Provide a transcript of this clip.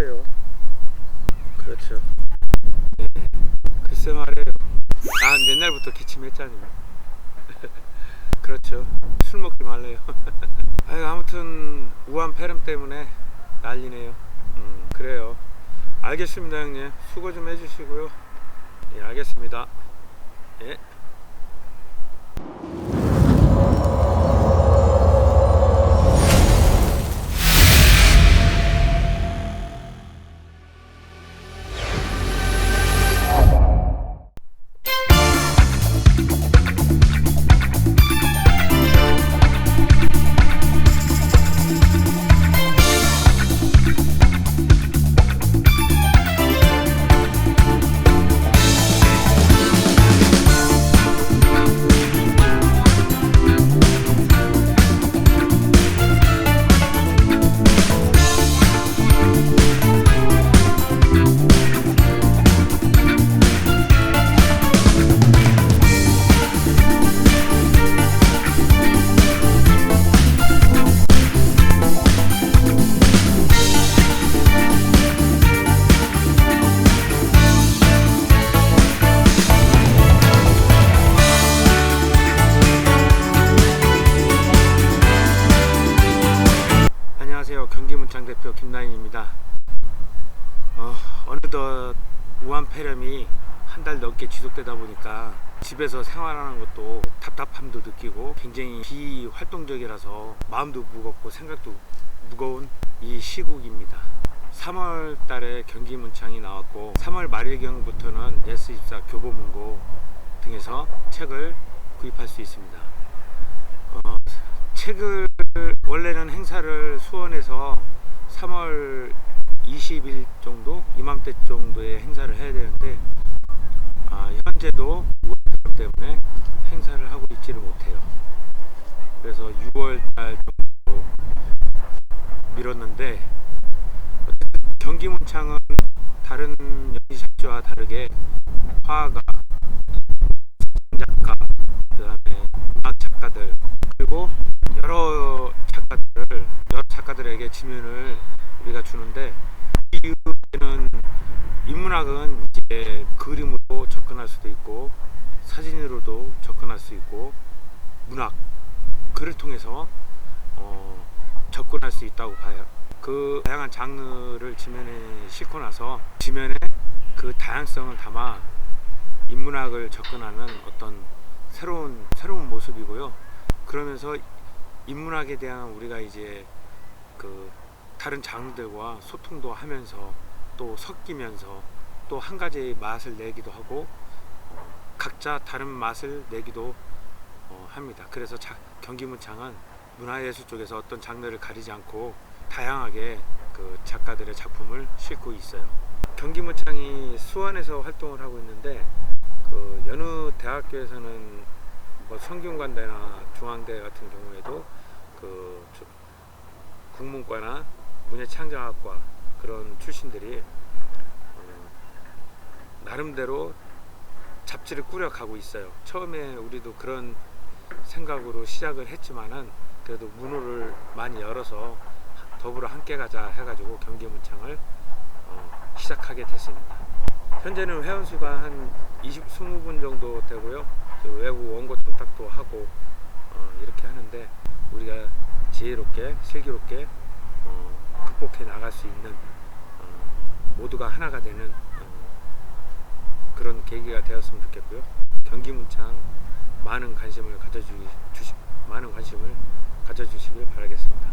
그래요. 그렇죠. 네. 글쎄 말이에요. 난 옛날부터 기침했잖아요. 그렇죠. 술 먹지 말래요. 아무튼 우한 폐렴 때문에 난리네요. 음, 그래요. 알겠습니다, 형님. 수고 좀 해주시고요. 예, 알겠습니다. 예. 김나인입니다. 어, 어느덧 우한 폐렴이 한 달 넘게 지속되다 보니까 집에서 생활하는 것도 답답함도 느끼고 굉장히 비활동적이라서 마음도 무겁고 생각도 무거운 이 시국입니다. 3월 달에 경기 문창이 나왔고 3월 말일경부터는 예스24 교보문고 등에서 책을 구입할 수 있습니다. 어, 책을 원래는 행사를 수원에서 3월 20일 정도 이맘때 정도에 행사를 해야 되는데 아, 현재도 우한 때문에 행사를 하고 있지를 못해요. 그래서 6월 달 정도 미뤘는데 어쨌든 경기 문창은 다른 연희작지와 다르게 화가 작가 그 다음에 음악 작가들 그리고 여러 작가들에게 지면을 우리가 주는데 이 이유는 인문학은 이제 그림으로 접근할 수도 있고 사진으로도 접근할 수 있고 문학 글을 통해서 어, 접근할 수 있다고 봐요. 그 다양한 장르를 지면에 싣고 나서 지면에 그 다양성을 담아 인문학을 접근하는 어떤 새로운 새로운 모습이고요. 그러면서 인문학에 대한 우리가 이제 그 다른 장르들과 소통도 하면서 또 섞이면서 또 한 가지의 맛을 내기도 하고 어, 각자 다른 맛을 내기도 어, 합니다. 그래서 자, 경기문창은 문화예술 쪽에서 어떤 장르를 가리지 않고 다양하게 그 작가들의 작품을 싣고 있어요. 경기문창이 수원에서 활동을 하고 있는데 그 여느 대학교에서는 뭐 성균관대나 중앙대 같은 경우에도 그 저- 국문과나 문예창작학과 그런 출신들이 어, 나름대로 잡지를 꾸려가고 있어요. 처음에 우리도 그런 생각으로 시작을 했지만은 그래도 문호를 많이 열어서 더불어 함께 가자 해가지고 경기문창을 어, 시작하게 됐습니다. 현재는 회원수가 한 20, 20분 정도 되고요. 또 외부 원고 청탁도 하고 어, 이렇게 하는데 우리가 지혜롭게 슬기롭게 어, 극복해 나갈 수 있는 어, 모두가 하나가 되는 어, 그런 계기가 되었으면 좋겠고요. 경기 문창 많은 관심을 가져주시 많은 관심을 가져주시길 바라겠습니다.